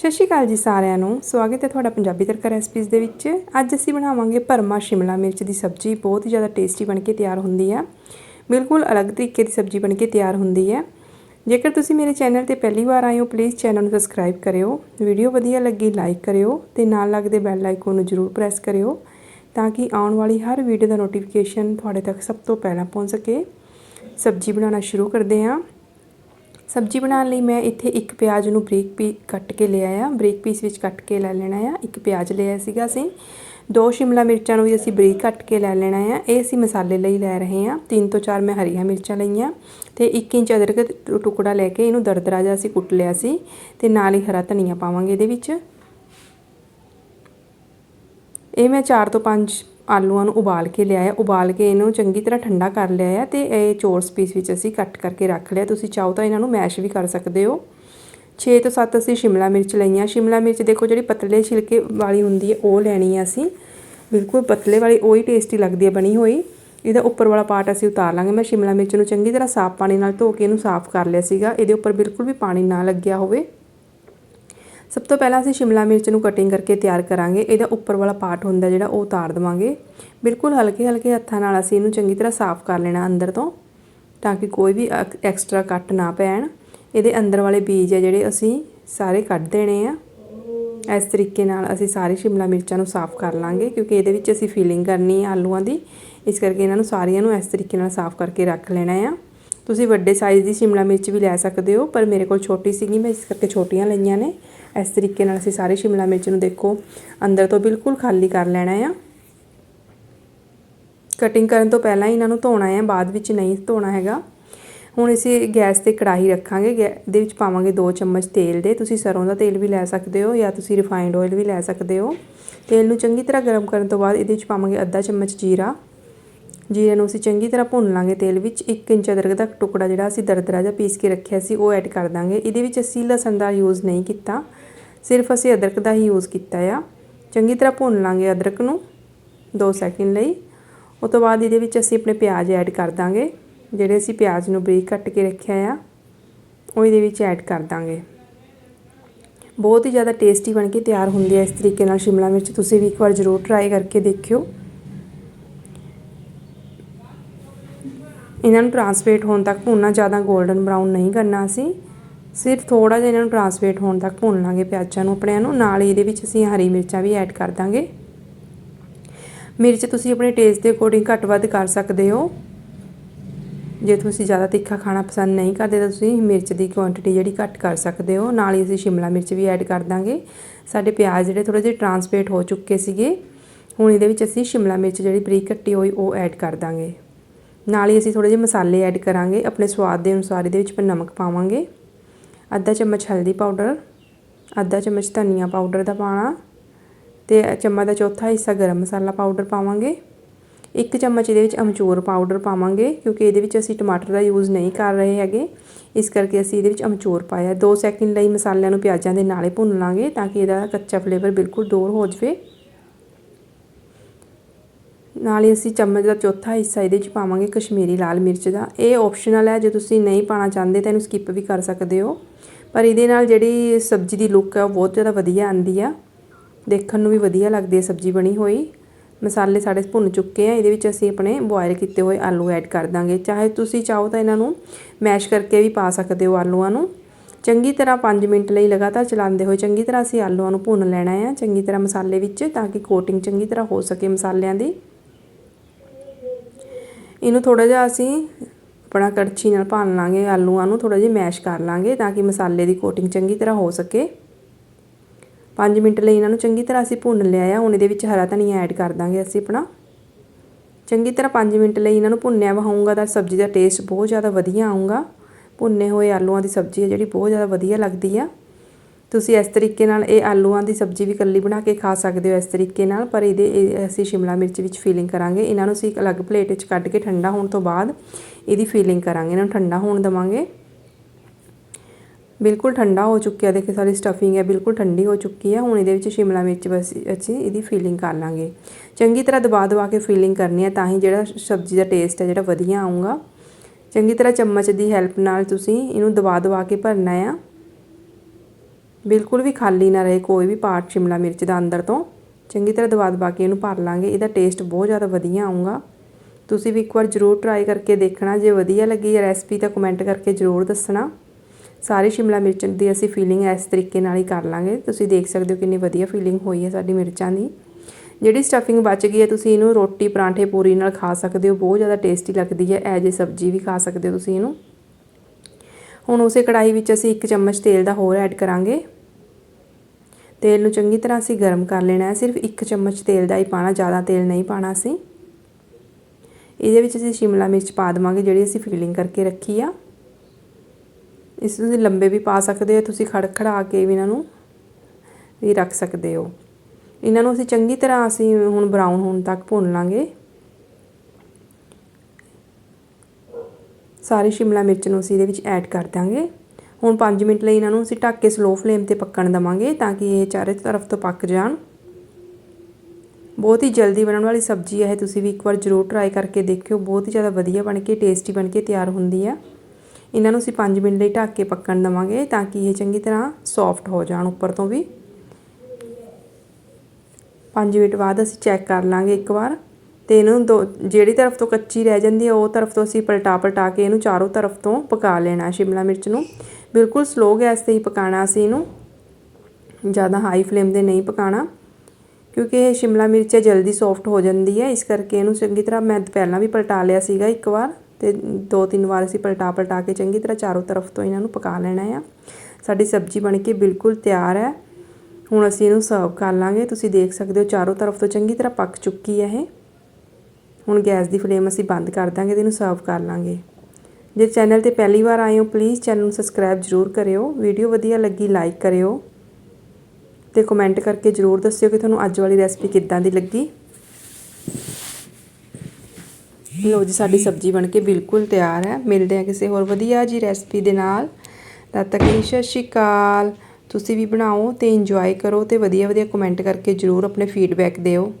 ਸਤਿ ਸ਼੍ਰੀ ਅਕਾਲ ਜੀ ਸਾਰਿਆਂ ਨੂੰ। ਸਵਾਗਤ ਹੈ ਤੁਹਾਡਾ ਪੰਜਾਬੀ ਤੜਕਾ ਰੈਸਪੀਜ਼ ਦੇ ਵਿੱਚ। ਅੱਜ ਅਸੀਂ ਬਣਾਵਾਂਗੇ ਭਰਮਾ ਸ਼ਿਮਲਾ ਮਿਰਚ ਦੀ ਸਬਜ਼ੀ। ਬਹੁਤ ਹੀ ਜ਼ਿਆਦਾ ਟੇਸਟੀ ਬਣ ਕੇ ਤਿਆਰ ਹੁੰਦੀ ਹੈ। ਬਿਲਕੁਲ ਅਲੱਗ ਤਰੀਕੇ ਦੀ ਸਬਜ਼ੀ ਬਣ ਕੇ ਤਿਆਰ ਹੁੰਦੀ ਹੈ। ਜੇਕਰ ਤੁਸੀਂ ਮੇਰੇ ਚੈਨਲ ਤੇ ਪਹਿਲੀ ਵਾਰ ਆਏ ਹੋ ਪਲੀਜ਼ ਚੈਨਲ ਨੂੰ ਸਬਸਕ੍ਰਾਈਬ ਕਰਿਓ। ਵੀਡੀਓ ਵਧੀਆ ਲੱਗੀ ਲਾਈਕ ਕਰਿਓ ਤੇ ਨਾਲ ਲੱਗਦੇ ਬੈਲ ਆਈਕਨ ਨੂੰ ਜ਼ਰੂਰ ਪ੍ਰੈਸ ਕਰਿਓ ਤਾਂ ਕਿ ਆਉਣ ਵਾਲੀ ਹਰ ਵੀਡੀਓ ਦਾ ਨੋਟੀਫਿਕੇਸ਼ਨ ਤੁਹਾਡੇ ਤੱਕ ਸਭ ਤੋਂ ਪਹਿਲਾਂ ਪਹੁੰਚ ਸਕੇ। ਸਬਜ਼ੀ ਬਣਾਉਣਾ ਸ਼ੁਰੂ ਕਰਦੇ ਹਾਂ। ਸਬਜ਼ੀ ਬਣਾਉਣ ਲਈ ਮੈਂ ਇੱਥੇ ਇੱਕ ਪਿਆਜ਼ ਨੂੰ ਬਰੀਕ ਪੀ ਕੱਟ ਕੇ ਲਿਆ ਆ ਬਰੀਕ ਪੀਸ ਵਿੱਚ ਕੱਟ ਕੇ ਲੈ ਲੈਣਾ ਆ। ਇੱਕ ਪਿਆਜ਼ ਲਿਆ ਸੀਗਾ ਅਸੀਂ। ਦੋ ਸ਼ਿਮਲਾ ਮਿਰਚਾਂ ਨੂੰ ਵੀ ਅਸੀਂ ਬਰੀਕ ਕੱਟ ਕੇ ਲੈ ਲੈਣਾ ਆ। ਇਹ ਅਸੀਂ ਮਸਾਲੇ ਲਈ ਲੈ ਰਹੇ ਹਾਂ। ਤਿੰਨ ਤੋਂ ਚਾਰ ਮੈਂ ਹਰੀਆਂ ਮਿਰਚਾਂ ਲਈਆਂ ਤੇ 1 ਇੰਚ ਅਦਰਕ ਟੁਕੜਾ ਲੈ ਕੇ ਇਹਨੂੰ ਦਰਦਰਾ ਜਿਹਾ ਅਸੀਂ ਕੁੱਟ ਲਿਆ ਸੀ ਤੇ ਨਾਲ ਹੀ ਹਰਾ ਧਨੀਆ ਪਾਵਾਂਗੇ ਇਹਦੇ ਵਿੱਚ। ਇਹ ਮੈਂ 4 ਤੋਂ 5 ਆਲੂਆਂ ਨੂੰ ਉਬਾਲ ਕੇ ਲਿਆ ਹੈ ਉਬਾਲ ਕੇ ਇਹਨੂੰ ਚੰਗੀ ਤਰ੍ਹਾਂ ਠੰਡਾ ਕਰ ਲਿਆ ਤੇ ਇਹ ਚੌਰਸ ਪੀਸ ਵਿੱਚ ਅਸੀਂ ਕੱਟ ਕਰਕੇ ਰੱਖ ਲਿਆ। ਤੁਸੀਂ ਚਾਹੋ ਤਾਂ ਇਹਨਾਂ ਨੂੰ ਮੈਸ਼ ਵੀ ਕਰ ਸਕਦੇ ਹੋ। 6 ਤੋਂ 7 ਅਸੀਂ ਸ਼ਿਮਲਾ ਮਿਰਚ ਲਈਆਂ। ਸ਼ਿਮਲਾ ਮਿਰਚ ਦੇਖੋ ਜਿਹੜੀ ਪਤਲੇ ਛਿਲਕੇ ਵਾਲੀ ਹੁੰਦੀ ਹੈ, ਉਹ ਲੈਣੀ ਹੈ ਅਸੀਂ। ਬਿਲਕੁਲ ਪਤਲੇ ਵਾਲੀ, ਉਹੀ ਟੇਸਟੀ ਲੱਗਦੀ ਹੈ ਬਣੀ ਹੋਈ। ਇਹਦਾ ਉੱਪਰ ਵਾਲਾ ਪਾਰਟ ਅਸੀਂ ਉਤਾਰ ਲਾਂਗੇ। ਮੈਂ ਸ਼ਿਮਲਾ ਮਿਰਚ ਨੂੰ ਚੰਗੀ ਤਰ੍ਹਾਂ ਸਾਫ਼ ਪਾਣੀ ਨਾਲ ਧੋ ਕੇ ਇਹਨੂੰ ਸਾਫ਼ ਕਰ ਲਿਆ ਸੀਗਾ। ਇਹਦੇ ਉੱਪਰ ਬਿਲਕੁਲ ਵੀ ਪਾਣੀ ਨਾ ਲੱਗਿਆ ਹੋਵੇ। ਸਭ ਤੋਂ ਪਹਿਲਾਂ ਅਸੀਂ ਸ਼ਿਮਲਾ ਮਿਰਚ ਨੂੰ ਕਟਿੰਗ ਕਰਕੇ ਤਿਆਰ ਕਰਾਂਗੇ। ਇਹਦਾ ਉੱਪਰ ਵਾਲਾ ਪਾਰਟ ਹੁੰਦਾ ਜਿਹੜਾ ਉਹ ਉਤਾਰ ਦਵਾਂਗੇ। ਬਿਲਕੁਲ ਹਲਕੇ ਹਲਕੇ ਹੱਥਾਂ ਨਾਲ ਅਸੀਂ ਇਹਨੂੰ ਚੰਗੀ ਤਰ੍ਹਾਂ ਸਾਫ਼ ਕਰ ਲੈਣਾ ਅੰਦਰ ਤੋਂ, ਤਾਂ ਕਿ ਕੋਈ ਵੀ ਐਕਸਟਰਾ ਕੱਟ ਨਾ ਪੈਣ। ਇਹਦੇ ਅੰਦਰ ਵਾਲੇ ਬੀਜ ਆ ਜਿਹੜੇ ਅਸੀਂ ਸਾਰੇ ਕੱਢ ਦੇਣੇ ਆ। ਇਸ ਤਰੀਕੇ ਨਾਲ ਅਸੀਂ ਸਾਰੇ ਸ਼ਿਮਲਾ ਮਿਰਚਾਂ ਨੂੰ ਸਾਫ਼ ਕਰ ਲਾਂਗੇ, ਕਿਉਂਕਿ ਇਹਦੇ ਵਿੱਚ ਅਸੀਂ ਫੀਲਿੰਗ ਕਰਨੀ ਹੈ ਆਲੂਆਂ ਦੀ। ਇਸ ਕਰਕੇ ਇਹਨਾਂ ਨੂੰ ਸਾਰੀਆਂ ਨੂੰ ਇਸ ਤਰੀਕੇ ਨਾਲ ਸਾਫ਼ ਕਰਕੇ ਰੱਖ ਲੈਣਾ ਆ। ਤੁਸੀਂ ਵੱਡੇ ਸਾਈਜ਼ ਦੀ ਸ਼ਿਮਲਾ ਮਿਰਚ ਵੀ ਲੈ ਸਕਦੇ ਹੋ, ਪਰ ਮੇਰੇ ਕੋਲ ਛੋਟੀ ਸੀਗੀ, ਮੈਂ ਇਸ ਕਰਕੇ ਛੋਟੀਆਂ ਲਈਆਂ ਨੇ। ਇਸ ਤਰੀਕੇ ਨਾਲ ਅਸੀਂ ਸਾਰੇ ਸ਼ਿਮਲਾ ਮਿਰਚ ਨੂੰ ਦੇਖੋ, ਅੰਦਰ ਤੋਂ ਬਿਲਕੁਲ ਖਾਲੀ ਕਰ ਲੈਣਾ ਆ। ਕਟਿੰਗ ਕਰਨ ਤੋਂ ਪਹਿਲਾਂ ਇਹਨਾਂ ਨੂੰ ਧੋਣਾ ਹੈ ਬਾਅਦ ਵਿੱਚ ਨਹੀਂ ਧੋਣਾ ਹੈਗਾ। ਹੁਣ ਅਸੀਂ ਗੈਸ ਤੇ ਕੜਾਹੀ ਰੱਖਾਂਗੇ ਇਹਦੇ ਵਿੱਚ ਪਾਵਾਂਗੇ 2 ਚਮਚ ਤੇਲ ਦੇ। ਤੁਸੀਂ ਸਰੋਂ ਦਾ ਤੇਲ ਵੀ ਲੈ ਸਕਦੇ ਹੋ ਜਾਂ ਤੁਸੀਂ ਰਿਫਾਈਨਡ ਆਇਲ ਵੀ ਲੈ ਸਕਦੇ ਹੋ। ਤੇਲ ਨੂੰ ਚੰਗੀ ਤਰ੍ਹਾਂ ਗਰਮ ਕਰਨ ਤੋਂ ਬਾਅਦ ਇਹਦੇ ਵਿੱਚ ਪਾਵਾਂਗੇ ਅੱਧਾ ਚਮਚ ਜੀਰਾ। ਜੀਰੇ ਨੂੰ ਅਸੀਂ ਚੰਗੀ ਤਰ੍ਹਾਂ ਭੁੰਨ ਲਾਂਗੇ ਤੇਲ ਵਿੱਚ। 1 ਇੰਚ ਅਦਰਕ ਦਾ ਟੁਕੜਾ ਜਿਹੜਾ ਅਸੀਂ ਦਰਦਰਾ ਜਿਹਾ ਪੀਸ ਕੇ ਰੱਖਿਆ ਸੀ, ਉਹ ਐਡ ਕਰ ਦਾਂਗੇ। ਇਹਦੇ ਵਿੱਚ ਅਸੀਂ ਲਸਣ ਦਾ ਯੂਜ਼ ਨਹੀਂ ਕੀਤਾ। ਸਿਰਫ ਅਸੀਂ ਅਦਰਕ ਦਾ ਹੀ ਯੂਜ਼ ਕੀਤਾ ਆ। ਚੰਗੀ ਤਰ੍ਹਾਂ ਭੁੰਨ ਲਾਂਗੇ ਅਦਰਕ ਨੂੰ 2 ਸੈਕਿੰਡ ਲਈ। ਉਸ ਤੋਂ ਬਾਅਦ ਇਹਦੇ ਵਿੱਚ ਅਸੀਂ ਆਪਣੇ ਪਿਆਜ਼ ਐਡ ਕਰ ਦਾਂਗੇ, ਜਿਹੜੇ ਅਸੀਂ ਪਿਆਜ਼ ਨੂੰ ਬਰੀਕ ਕੱਟ ਕੇ ਰੱਖਿਆ ਆ, ਉਹ ਇਹਦੇ ਵਿੱਚ ਐਡ ਕਰ ਦਾਂਗੇ। ਬਹੁਤ ਹੀ ਜ਼ਿਆਦਾ ਟੇਸਟੀ ਬਣ ਕੇ ਤਿਆਰ ਹੁੰਦੀ ਹੈ ਇਸ ਤਰੀਕੇ ਨਾਲ। ਸ਼ਿਮਲਾ ਮਿਰਚ ਤੁਸੀਂ ਵੀ ਇੱਕ ਵਾਰ ਜ਼ਰੂਰ ਟਰਾਈ ਕਰਕੇ ਦੇਖਿਓ। ਇਹਨਾਂ ਨੂੰ ਟਰਾਂਸਫੇਟ ਹੋਣ ਤੱਕ ਭੁੰਨਣਾ ਜ਼ਿਆਦਾ 골ਡਨ ਬਰਾਊਨ ਨਹੀਂ ਕਰਨਾ ਅਸੀਂ। ਸਿਰਫ ਥੋੜਾ ਜਿਹਾ ਇਹਨਾਂ ਨੂੰ ਟਰਾਂਸਫੇਟ ਹੋਣ ਤੱਕ ਭੁੰਨ ਲਾਂਗੇ ਪਿਆਜ਼ਾਂ ਨੂੰ ਆਪਣਿਆਂ ਨੂੰ। ਨਾਲ ਹੀ ਇਹਦੇ ਵਿੱਚ ਅਸੀਂ ਹਰੀ ਮਿਰਚਾਂ ਵੀ ਐਡ ਕਰ ਦਾਂਗੇ। ਮਿਰਚ ਤੁਸੀਂ ਆਪਣੇ ਟੇਸਟ ਦੇ ਅਕੋਰਡਿੰਗ ਘੱਟ ਵੱਧ ਕਰ ਸਕਦੇ ਹੋ। ਜੇ ਤੁਸੀਂ ਜ਼ਿਆਦਾ ਤਿੱਖਾ ਖਾਣਾ ਪਸੰਦ ਨਹੀਂ ਕਰਦੇ ਤਾਂ ਤੁਸੀਂ ਮਿਰਚ ਦੀ ਕੁਆਂਟੀਟੀ ਜਿਹੜੀ ਘੱਟ ਕਰ ਸਕਦੇ ਹੋ। ਨਾਲ ਹੀ ਅਸੀਂ ਸ਼ਿਮਲਾ ਮਿਰਚ ਵੀ ਐਡ ਕਰ ਦਾਂਗੇ। ਸਾਡੇ ਪਿਆਜ਼ ਜਿਹੜੇ ਥੋੜੇ ਜਿਹੇ ਟਰਾਂਸਫੇਟ ਹੋ ਚੁੱਕੇ ਸੀਗੇ। ਹੁਣ ਇਹਦੇ ਵਿੱਚ ਅਸੀਂ ਸ਼ਿਮਲਾ ਮਿਰਚ ਜਿਹੜੀ ਬਰੀਕ ਕੱਟੀ ਹੋਈ ਉਹ ਐਡ ਕਰ ਦਾਂਗੇ। ਨਾਲ ਹੀ ਅਸੀਂ ਥੋੜੇ ਜਿਹੇ ਮਸਾਲੇ ਐਡ ਕਰਾਂਗੇ, ਆਪਣੇ ਸਵਾਦ ਦੇ ਅਨੁਸਾਰ ਇਹਦੇ ਵਿੱਚ ਨਮਕ ਪਾਵਾਂਗੇ। ਅੱਧਾ ਚਮਚ ਹਲਦੀ ਪਾਊਡਰ ਅੱਧਾ ਚਮਚ ਧਨੀਆ ਪਾਊਡਰ ਦਾ ਪਾਣਾ ਤੇ ਚਮਚ ਦਾ ਚੌਥਾ ਹਿੱਸਾ ਗਰਮ ਮਸਾਲਾ ਪਾਊਡਰ ਪਾਵਾਂਗੇ। ਇੱਕ ਚਮਚ ਇਹਦੇ ਵਿੱਚ ਅਮਚੂਰ ਪਾਊਡਰ ਪਾਵਾਂਗੇ, ਕਿਉਂਕਿ ਇਹਦੇ ਵਿੱਚ ਅਸੀਂ ਟਮਾਟਰ ਦਾ ਯੂਜ਼ ਨਹੀਂ ਕਰ ਰਹੇ ਹੈਗੇ। ਇਸ ਕਰਕੇ ਅਸੀਂ ਇਹਦੇ ਵਿੱਚ ਅਮਚੂਰ ਪਾਇਆ। 2 ਸੈਕਿੰਡ ਲਈ ਮਸਾਲਿਆਂ ਨੂੰ ਪਿਆਜ਼ਾਂ ਦੇ ਨਾਲੇ ਭੁੰਨ ਲਾਂਗੇ ਤਾਂ ਕਿ ਇਹਦਾ ਕੱਚਾ ਫਲੇਵਰ ਬਿਲਕੁਲ ਦੂਰ ਹੋ ਜਾਵੇ। ਨਾਲ ਹੀ ਅਸੀਂ ਚਮਚ ਦਾ ਚੌਥਾ ਹਿੱਸਾ ਇਹਦੇ ਵਿੱਚ ਪਾਵਾਂਗੇ, ਕਸ਼ਮੀਰੀ ਲਾਲ ਮਿਰਚ ਦਾ। ਇਹ ਆਪਸ਼ਨਲ ਹੈ, ਜੇ ਤੁਸੀਂ ਨਹੀਂ ਪਾਣਾ ਚਾਹੁੰਦੇ ਤਾਂ ਇਹਨੂੰ ਸਕਿਪ ਵੀ ਕਰ ਸਕਦੇ ਹੋ। ਪਰ ਇਹਦੇ ਨਾਲ ਜਿਹੜੀ ਸਬਜ਼ੀ ਦੀ ਲੁੱਕ ਹੈ ਉਹ ਬਹੁਤ ਜ਼ਿਆਦਾ ਵਧੀਆ ਆਂਦੀ ਆ। ਦੇਖਣ ਨੂੰ ਵੀ ਵਧੀਆ ਲੱਗਦੀ ਹੈ ਸਬਜ਼ੀ ਬਣੀ ਹੋਈ। ਮਸਾਲੇ ਸਾਡੇ ਭੁੰਨ ਚੁੱਕੇ ਆ, ਇਹਦੇ ਵਿੱਚ ਅਸੀਂ ਆਪਣੇ ਬੋਇਲ ਕੀਤੇ ਹੋਏ ਆਲੂ ਐਡ ਕਰ ਦਾਂਗੇ। ਚਾਹੇ ਤੁਸੀਂ ਚਾਹੋ ਤਾਂ ਇਹਨਾਂ ਨੂੰ ਮੈਸ਼ ਕਰਕੇ ਵੀ ਪਾ ਸਕਦੇ ਹੋ ਆਲੂਆਂ ਨੂੰ। ਚੰਗੀ ਤਰ੍ਹਾਂ 5 ਮਿੰਟ ਲਈ ਲਗਾਤਾਰ ਚਲਾਉਂਦੇ ਹੋਏ ਚੰਗੀ ਤਰ੍ਹਾਂ ਅਸੀਂ ਆਲੂਆਂ ਨੂੰ ਭੁੰਨ ਲੈਣਾ ਹੈ ਚੰਗੀ ਤਰ੍ਹਾਂ ਮਸਾਲੇ ਵਿੱਚ ਤਾਂ ਕਿ ਕੋਟਿੰਗ ਚੰਗੀ ਤਰ੍ਹਾਂ ਹੋ ਸਕੇ ਮਸਾਲਿਆਂ ਦੀ। ਇਹਨੂੰ ਥੋੜਾ ਜਿਹਾ ਅਸੀਂ ਆਪਣਾ ਕੜਛੀ ਨਾਲ ਭੰਨ ਲਾਂਗੇ, ਆਲੂਆਂ ਨੂੰ ਥੋੜਾ ਜਿਹਾ ਮੈਸ਼ ਕਰ ਲਾਂਗੇ ਤਾਂ ਕਿ ਮਸਾਲੇ ਦੀ ਕੋਟਿੰਗ ਚੰਗੀ ਤਰ੍ਹਾਂ ਹੋ ਸਕੇ। 5 ਮਿੰਟ ਲਈ ਇਹਨਾਂ ਨੂੰ ਚੰਗੀ ਤਰ੍ਹਾਂ ਅਸੀਂ ਭੁੰਨ ਲਿਆ ਆ, ਹੁਣ ਇਹਦੇ ਵਿੱਚ ਹਰਾ ਧਨੀਆ ਐਡ ਕਰ ਦਾਂਗੇ ਅਸੀਂ ਆਪਣਾ। ਚੰਗੀ ਤਰ੍ਹਾਂ 5 ਮਿੰਟ ਲਈ ਇਹਨਾਂ ਨੂੰ ਭੁੰਨਿਆ ਵਹਾਉਂਗਾ ਤਾਂ ਸਬਜ਼ੀ ਦਾ ਟੇਸਟ ਬਹੁਤ ਜ਼ਿਆਦਾ ਵਧੀਆ ਆਊਗਾ। ਭੁੰਨੇ ਹੋਏ ਆਲੂਆਂ ਦੀ ਸਬਜ਼ੀ ਹੈ ਜਿਹੜੀ ਬਹੁਤ ਜ਼ਿਆਦਾ ਵਧੀਆ ਲੱਗਦੀ ਆ। ਤੁਸੀਂ ਇਸ ਤਰੀਕੇ ਨਾਲ ਇਹ ਆਲੂਆਂ ਦੀ ਸਬਜ਼ੀ ਵੀ ਇਕੱਲੀ ਬਣਾ ਕੇ ਖਾ ਸਕਦੇ ਹੋ ਇਸ ਤਰੀਕੇ ਨਾਲ, ਪਰ ਇਹਦੇ ਅਸੀਂ ਸ਼ਿਮਲਾ ਮਿਰਚ ਵਿੱਚ ਫੀਲਿੰਗ ਕਰਾਂਗੇ। ਇਹਨਾਂ ਨੂੰ ਅਸੀਂ ਇੱਕ ਅਲੱਗ ਪਲੇਟ ਵਿੱਚ ਕੱਢ ਕੇ ਠੰਡਾ ਹੋਣ ਤੋਂ ਬਾਅਦ ਇਹਦੀ ਫੀਲਿੰਗ ਕਰਾਂਗੇ। ਇਹਨਾਂ ਨੂੰ ਠੰਡਾ ਹੋਣ ਦਵਾਂਗੇ। ਬਿਲਕੁਲ ਠੰਡਾ ਹੋ ਚੁੱਕਿਆ। ਦੇਖੋ ਸਾਡੀ ਸਟਫਿੰਗ ਹੈ, ਬਿਲਕੁਲ ਠੰਡੀ ਹੋ ਚੁੱਕੀ ਹੈ। ਹੁਣ ਇਹਦੇ ਵਿੱਚ ਸ਼ਿਮਲਾ ਮਿਰਚ ਬਸ ਅਸੀਂ ਇਹਦੀ ਫੀਲਿੰਗ ਕਰ ਲਾਂਗੇ। ਚੰਗੀ ਤਰ੍ਹਾਂ ਦਬਾ ਦਬਾ ਕੇ ਫੀਲਿੰਗ ਕਰਨੀ ਹੈ ਤਾਂ ਹੀ ਜਿਹੜਾ ਸਬਜ਼ੀ ਦਾ ਟੇਸਟ ਹੈ, ਜਿਹੜਾ ਵਧੀਆ ਆਊਗਾ। ਚੰਗੀ ਤਰ੍ਹਾਂ ਚਮਚ ਦੀ ਹੈਲਪ ਨਾਲ ਤੁਸੀਂ ਇਹਨੂੰ ਦਬਾ ਦਬਾ ਕੇ ਭਰਨਾ ਆ। ਬਿਲਕੁਲ ਵੀ ਖਾਲੀ ਨਾ ਰਹੇ, ਕੋਈ ਵੀ ਪਾਰਟ ਸ਼ਿਮਲਾ ਮਿਰਚ ਦਾ ਅੰਦਰ ਤੋਂ। ਚੰਗੀ ਤਰ੍ਹਾਂ ਦਵਾ ਦਬਾ ਕੇ ਇਹਨੂੰ ਭਰ ਲਾਂਗੇ, ਇਹਦਾ ਟੇਸਟ ਬਹੁਤ ਜ਼ਿਆਦਾ ਵਧੀਆ ਆਊਗਾ। ਤੁਸੀਂ ਵੀ ਇੱਕ ਵਾਰ ਜ਼ਰੂਰ ਟਰਾਈ ਕਰਕੇ ਦੇਖਣਾ, ਜੇ ਵਧੀਆ ਲੱਗੀ ਹੈ ਰੈਸਪੀ ਤਾਂ ਕਮੈਂਟ ਕਰਕੇ ਜ਼ਰੂਰ ਦੱਸਣਾ। ਸਾਰੇ ਸ਼ਿਮਲਾ ਮਿਰਚ ਦੀ ਅਸੀਂ ਫੀਲਿੰਗ ਇਸ ਤਰੀਕੇ ਨਾਲ ਹੀ ਕਰ ਲਾਂਗੇ। ਤੁਸੀਂ ਦੇਖ ਸਕਦੇ ਹੋ ਕਿੰਨੀ ਵਧੀਆ ਫੀਲਿੰਗ ਹੋਈ ਹੈ ਸਾਡੀ ਮਿਰਚਾਂ ਦੀ। ਜਿਹੜੀ ਸਟਫਿੰਗ ਬਚ ਗਈ ਹੈ ਤੁਸੀਂ ਇਹਨੂੰ ਰੋਟੀ ਪਰਾਂਠੇ ਪੂਰੀ ਨਾਲ ਖਾ ਸਕਦੇ ਹੋ, ਬਹੁਤ ਜ਼ਿਆਦਾ ਟੇਸਟੀ ਲੱਗਦੀ ਹੈ ਐਜ ਏ ਸਬਜ਼ੀ ਵੀ ਖਾ ਸਕਦੇ ਹੋ ਤੁਸੀਂ ਇਹਨੂੰ। ਹੁਣ ਉਸੇ ਕੜਾਹੀ ਵਿੱਚ ਅਸੀਂ ਇੱਕ ਚਮਚ ਤੇਲ ਦਾ ਹੋਰ ਐਡ ਕਰਾਂਗੇ। ਤੇਲ ਨੂੰ ਚੰਗੀ ਤਰ੍ਹਾਂ ਅਸੀਂ ਗਰਮ ਕਰ ਲੈਣਾ ਹੈ। ਸਿਰਫ ਇੱਕ ਚਮਚ ਤੇਲ ਦਾ ਹੀ ਪਾਣਾ, ਜ਼ਿਆਦਾ ਤੇਲ ਨਹੀਂ ਪਾਣਾ ਅਸੀਂ। ਇਹਦੇ ਵਿੱਚ ਅਸੀਂ ਸ਼ਿਮਲਾ ਮਿਰਚ ਪਾ ਦੇਵਾਂਗੇ, ਜਿਹੜੀ ਅਸੀਂ ਫੀਲਿੰਗ ਕਰਕੇ ਰੱਖੀ ਆ। ਇਸ ਤੁਸੀਂ ਲੰਬੇ ਵੀ ਪਾ ਸਕਦੇ ਹੋ, ਤੁਸੀਂ ਖੜਖੜਾ ਕੇ ਵੀ ਇਹਨਾਂ ਨੂੰ ਵੀ ਰੱਖ ਸਕਦੇ ਹੋ। ਇਹਨਾਂ ਨੂੰ ਅਸੀਂ ਚੰਗੀ ਤਰ੍ਹਾਂ ਅਸੀਂ ਹੁਣ ਬਰਾਊਨ ਹੋਣ ਤੱਕ ਭੁੰਨ ਲਾਂਗੇ। ਸਾਰੀ ਸ਼ਿਮਲਾ ਮਿਰਚ ਨੂੰ ਅਸੀਂ ਇਹਦੇ ਵਿੱਚ ਐਡ ਕਰ ਦਾਂਗੇ ਹੁਣ 5 ਮਿੰਟ ਲਈ ਇਹਨਾਂ ਨੂੰ ਅਸੀਂ ਢੱਕ ਕੇ ਸਲੋ ਫਲੇਮ ਤੇ ਪੱਕਣ ਦਵਾਂਗੇ ਤਾਂ ਕਿ ਇਹ ਚਾਰੇ ਤਰਫ ਤੋਂ ਪੱਕ ਜਾਣ। ਬਹੁਤ ਹੀ ਜਲਦੀ ਬਣਨ ਵਾਲੀ ਸਬਜ਼ੀ ਹੈ ਤੁਸੀਂ ਵੀ ਇੱਕ ਵਾਰ ਜ਼ਰੂਰ ਟਰਾਈ ਕਰਕੇ ਦੇਖਿਓ। ਬਹੁਤ ਹੀ ਜ਼ਿਆਦਾ ਵਧੀਆ ਬਣ ਕੇ ਟੇਸਟੀ ਬਣ ਕੇ ਤਿਆਰ ਹੁੰਦੀ ਆ। ਇਹਨਾਂ ਨੂੰ ਅਸੀਂ 5 ਮਿੰਟ ਲਈ ਢੱਕ ਕੇ ਪੱਕਣ ਦਵਾਂਗੇ ਤਾਂ ਕਿ ਇਹ ਚੰਗੀ ਤਰ੍ਹਾਂ ਸੌਫਟ ਹੋ ਜਾਣ ਉੱਪਰ ਤੋਂ ਵੀ। 5 ਮਿੰਟ ਬਾਅਦ ਅਸੀਂ ਚੈੱਕ ਕਰ ਲਾਂਗੇ ਇੱਕ ਵਾਰ। ਅਤੇ ਇਹਨੂੰ ਦੋ, ਜਿਹੜੀ ਤਰਫ ਤੋਂ ਕੱਚੀ ਰਹਿ ਜਾਂਦੀ ਹੈ ਉਹ ਤਰਫ ਤੋਂ ਅਸੀਂ ਪਲਟਾ ਪਲਟਾ ਕੇ ਇਹਨੂੰ ਚਾਰੋਂ ਤਰਫ ਤੋਂ ਪਕਾ ਲੈਣਾ ਸ਼ਿਮਲਾ ਮਿਰਚ ਨੂੰ। ਬਿਲਕੁਲ ਸਲੋ ਗੈਸ ਤੇ ਹੀ ਪਕਾਣਾ ਅਸੀਂ ਇਹਨੂੰ। ਜ਼ਿਆਦਾ ਹਾਈ ਫਲੇਮ ਤੇ ਨਹੀਂ ਪਕਾਣਾ, ਕਿਉਂਕਿ ਇਹ ਸ਼ਿਮਲਾ ਮਿਰਚ ਹੈ ਜਲਦੀ ਸੌਫਟ ਹੋ ਜਾਂਦੀ ਹੈ ਇਸ ਕਰਕੇ ਇਹਨੂੰ ਚੰਗੀ ਤਰ੍ਹਾਂ ਮੈਂ ਪਹਿਲਾਂ ਵੀ ਪਲਟਾ ਲਿਆ ਸੀਗਾ ਇੱਕ ਵਾਰ ਤੇ ਦੋ ਤਿੰਨ ਵਾਰ ਅਸੀਂ ਪਲਟਾ ਪਲਟਾ ਕੇ ਚੰਗੀ ਤਰ੍ਹਾਂ ਚਾਰੋਂ ਤਰਫ ਤੋਂ ਇਹਨਾਂ ਨੂੰ ਪਕਾ ਲੈਣਾ ਆ। ਸਾਡੀ ਸਬਜ਼ੀ ਬਣ ਕੇ ਬਿਲਕੁਲ ਤਿਆਰ ਹੈ। ਹੁਣ ਅਸੀਂ ਇਹਨੂੰ ਸਰਵ ਕਰ ਲਾਂਗੇ। ਤੁਸੀਂ ਦੇਖ ਸਕਦੇ ਹੋ ਚਾਰੋਂ ਤਰਫ ਤੋਂ ਚੰਗੀ ਤਰ੍ਹਾਂ ਪੱਕ ਚੁੱਕੀ ਹੈ ਇਹ। ਹੁਣ ਗੈਸ ਦੀ ਫਲੇਮ ਅਸੀਂ ਬੰਦ ਕਰ ਦਾਂਗੇ ਤੇ ਇਹਨੂੰ ਸਰਵ ਕਰ ਲਾਂਗੇ। ਜੇ ਚੈਨਲ ਤੇ ਪਹਿਲੀ ਵਾਰ ਆਏ ਹੋ ਪਲੀਜ਼ ਚੈਨਲ ਨੂੰ ਸਬਸਕ੍ਰਾਈਬ ਜ਼ਰੂਰ ਕਰਿਓ। ਵੀਡੀਓ ਵਧੀਆ ਲੱਗੀ ਲਾਈਕ ਕਰਿਓ ਤੇ ਕਮੈਂਟ ਕਰਕੇ ਜ਼ਰੂਰ ਦੱਸਿਓ ਕਿ ਤੁਹਾਨੂੰ ਅੱਜ ਵਾਲੀ ਰੈਸਪੀ ਕਿੱਦਾਂ ਦੀ ਲੱਗੀ। ਲੋ ਜੀ, ਸਾਡੀ ਸਬਜ਼ੀ ਬਣ ਕੇ ਬਿਲਕੁਲ ਤਿਆਰ ਹੈ। ਮਿਲਦੇ ਆ ਕਿਸੇ ਹੋਰ ਵਧੀਆ ਜੀ ਰੈਸਪੀ ਦੇ ਨਾਲ। ਤਦ ਤੱਕ ਲਈ ਸਤਿ ਸ਼੍ਰੀ ਅਕਾਲ। ਤੁਸੀਂ ਵੀ ਬਣਾਓ ਤੇ ਇੰਜੋਏ ਕਰੋ ਤੇ ਵਧੀਆ ਵਧੀਆ ਕਮੈਂਟ ਕਰਕੇ ਜ਼ਰੂਰ ਆਪਣੇ ਫੀਡਬੈਕ ਦਿਓ।